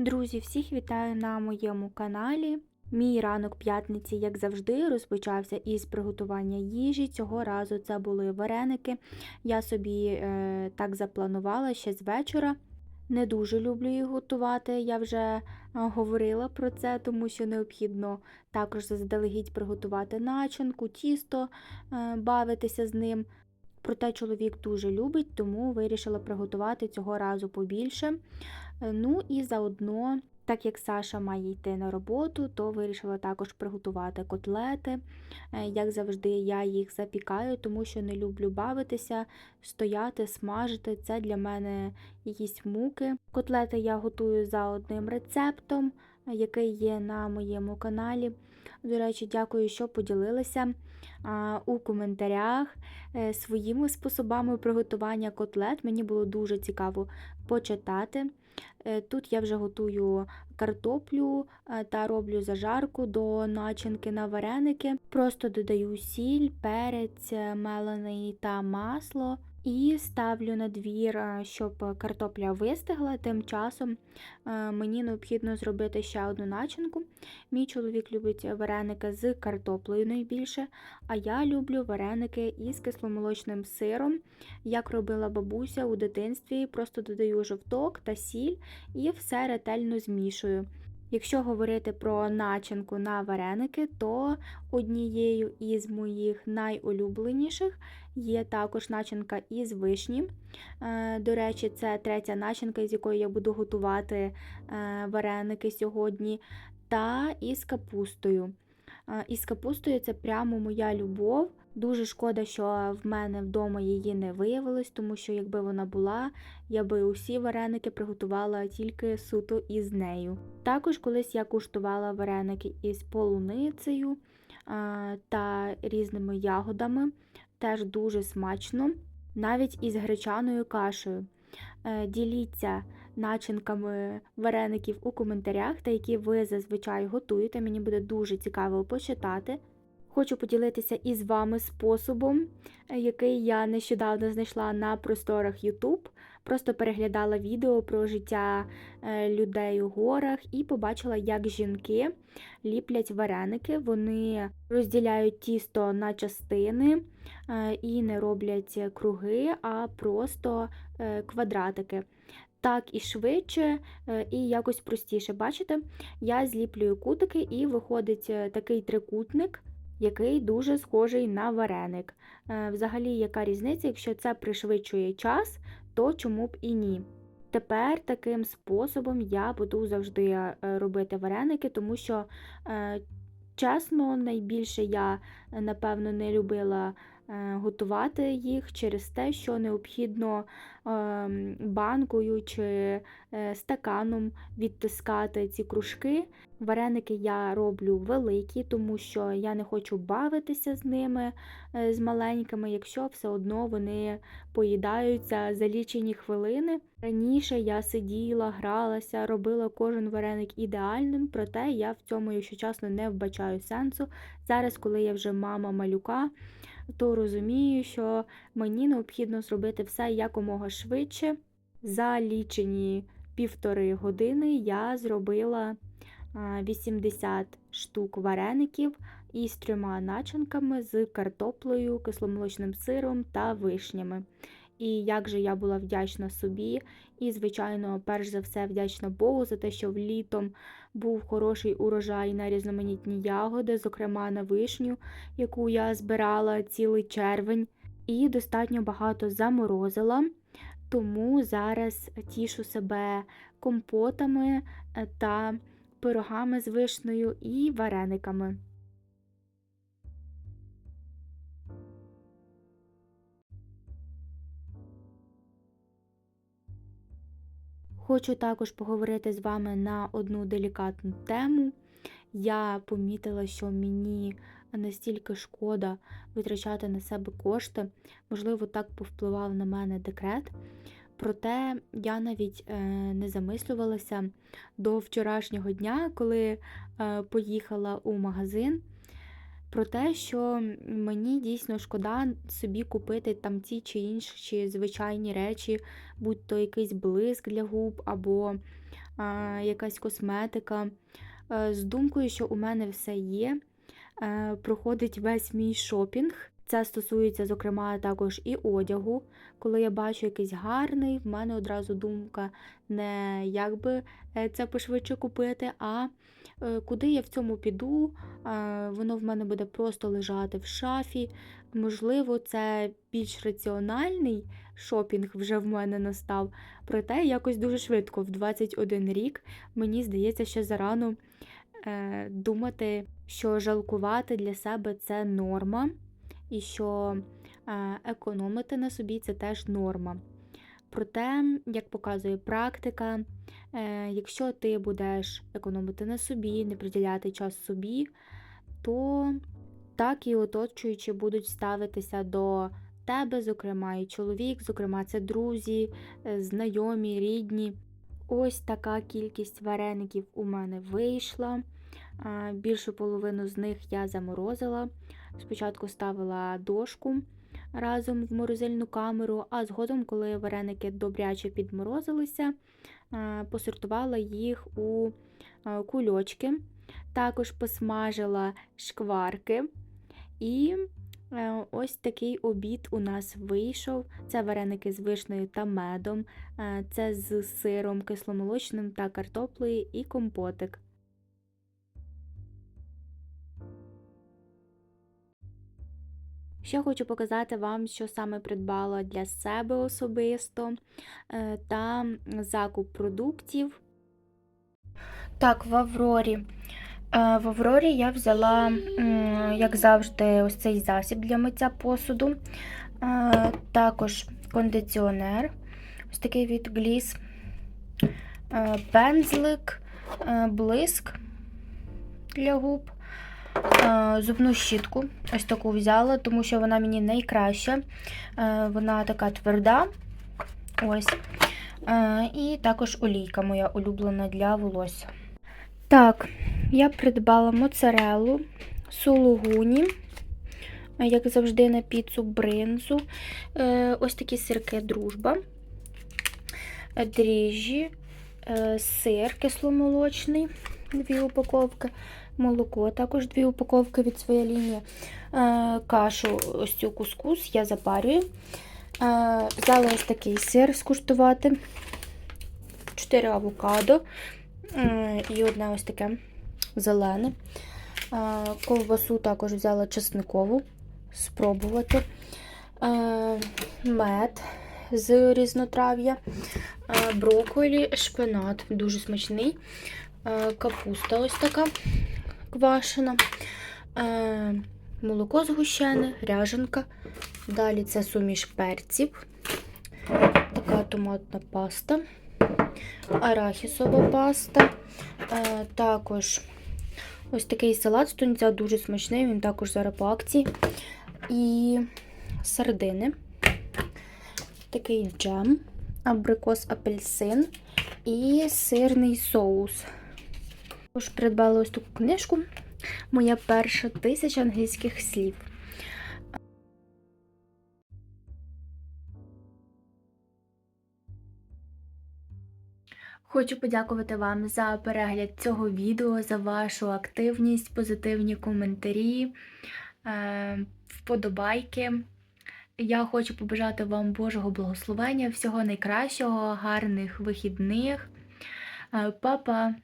Друзі, всіх вітаю на моєму каналі. Мій ранок п'ятниці, як завжди, розпочався із приготування їжі. Цього разу це були вареники. Я собі е, так запланувала ще з вечора. Не дуже люблю їх готувати. Я вже е, говорила про це, тому що необхідно також заздалегідь приготувати начинку, тісто, е, бавитися з ним. Проте чоловік дуже любить, тому вирішила приготувати цього разу побільше. Е, Ну і заодно, так як Саша має йти на роботу, то вирішила також приготувати котлети. Е, Як завжди, я їх запікаю, тому що не люблю бавитися, стояти, смажити. Це для мене якісь муки. Котлети я готую за одним рецептом, е, який є на моєму каналі. До речі, дякую, що поділилися у коментарях своїми способами приготування котлет. Мені було дуже цікаво почитати. Е, Тут я вже готую картоплю е, та роблю зажарку до начинки на вареники. Просто додаю сіль, перець е, мелений та масло. І ставлю на двір, е, щоб картопля вистигла. Тим часом е, мені необхідно зробити ще одну начинку. Мій чоловік любить вареники з картоплею найбільше, а я люблю вареники із кисломолочним сиром, як робила бабуся у дитинстві. Просто додаю жовток та сіль і все ретельно змішую. Якщо говорити про начинку на вареники, то однією із моїх найулюбленіших є також начинка із вишні. Е, До речі, це третя начинка, з якої я буду готувати е, вареники сьогодні, та із капустою. Е, Із капустою це прямо моя любов. Дуже шкода, що в мене вдома її не виявилось, тому що якби вона була, я би усі вареники приготувала тільки суто із нею. Також колись я куштувала вареники із полуницею та різними ягодами, теж дуже смачно, навіть із гречаною кашею. Е, Діліться начинками вареників у коментарях, та які ви зазвичай готуєте. Мені буде дуже цікаво почитати. Хочу поділитися із вами способом, е, який я нещодавно знайшла на просторах YouTube. Просто переглядала відео про життя е, людей у горах і побачила, як жінки ліплять вареники. Вони розділяють тісто на частини е, і не роблять круги, а просто квадратики. Так і швидше, і якось простіше. Бачите, я зліплюю кутики, і виходить такий трикутник який дуже схожий на вареник. Е, Взагалі, яка різниця, якщо це пришвидшує час, то чому б і ні. Тепер таким способом я буду завжди е, робити вареники, тому що, е, чесно, найбільше я, напевно, не любила готувати їх через те, що необхідно ем, банкою чи е, стаканом відтискати ці кружки. Вареники я роблю великі, тому що я не хочу бавитися з ними, е, з маленькими, якщо все одно вони поїдаються за лічені хвилини. Раніше я сиділа, гралася, робила кожен вареник ідеальним, проте я в цьому, якщо чесно, не вбачаю сенсу. Зараз, коли я вже мама малюка, то розумію, що мені необхідно зробити все якомога швидше. За лічені півтори години я зробила а, 80 штук вареників із трьома начинками з картоплею, кисломолочним сиром та вишнями. І як же я була вдячна собі, і, звичайно, перш за все, вдячна Богу за те, що літом був хороший урожай на різноманітні ягоди, зокрема на вишню, яку я збирала цілий червень, і достатньо багато заморозила. Тому зараз тішу себе компотами е, та пирогами з вишнею і варениками. Хочу також поговорити з вами на одну делікатну тему. Я помітила, що мені настільки шкода витрачати на себе кошти, можливо, так повпливав на мене декрет. Проте я навіть е, не замислювалася до вчорашнього дня, коли е, поїхала у магазин, про те, що мені дійсно шкода собі купити там ті чи інші звичайні речі, будь то якийсь блиск для губ або а, якась косметика. Е, З думкою, що у мене все є, е, проходить весь мій шопінг. Це стосується, зокрема, також і одягу. Коли я бачу якийсь гарний, в мене одразу думка не як би е, це пошвидше купити, а е, куди я в цьому піду. Е, Воно в мене буде просто лежати в шафі. Можливо, це більш раціональний шопінг вже в мене настав. Проте якось дуже швидко, в 21 рік, мені здається, ще зарано думати, що жалкувати для себе це норма, і що е, економити на собі це теж норма. Проте, як показує практика, е, якщо ти будеш економити на собі, не приділяти час собі, то так і оточуючі будуть ставитися до тебе, зокрема, і чоловік, зокрема, це друзі, е, знайомі, рідні. Ось така кількість вареників у мене вийшла. Більшу половину з них я заморозила. Спочатку ставила дошку разом в морозильну камеру, а згодом, коли вареники добряче підморозилися, посортувала їх у кульочки. Також посмажила шкварки. І е, ось такий обід у нас вийшов. Це вареники з вишнею та медом, е, це з сиром кисломолочним та картоплею і компотик. Ще хочу показати вам, що саме придбала для себе особисто е, та закуп продуктів. Так, в Аврорі. Е, В Аврорі я взяла, як завжди, ось цей засіб для миття посуду. Е, Також кондиціонер, ось такий від Гліс, Е, пензлик, блиск для губ, зубну щітку. Ось таку взяла, тому що вона мені найкраща. Е, Вона така тверда. Ось. Е, І також олійка моя улюблена для волосся. Так, я придбала моцарелу, сулугуні, е, як завжди, на піцу бринзу. Е, Ось такі сирки дружба, е, дріжджі, е, сир кисломолочний, дві упаковки, молоко, також дві упаковки від своєї лінії, е, кашу, ось цю кускус я запарюю. Е, Взяла ось такий сир скуштувати, 4 авокадо. Е, І одне ось таке зелене. Ковбасу також взяла чесникову, спробувати. Мед з різнотрав'я, брокколі, шпинат, дуже смачний. Е, Капуста ось така квашена. Е, Молоко згущене, ряженка. Далі це суміш перців. Така томатна паста арахісова паста. Е, також ось такий салат з тунця, дуже смачний, він також зараз по акції. І сардини. Такий джем, абрикос апельсин і сирний соус. Також придбала ось таку книжку. Моя перша тисяча англійських слів. Хочу подякувати вам за перегляд цього відео, за вашу активність, позитивні коментарі, е, вподобайки. Я хочу побажати вам Божого благословення, всього найкращого, гарних вихідних. Е, Па-па!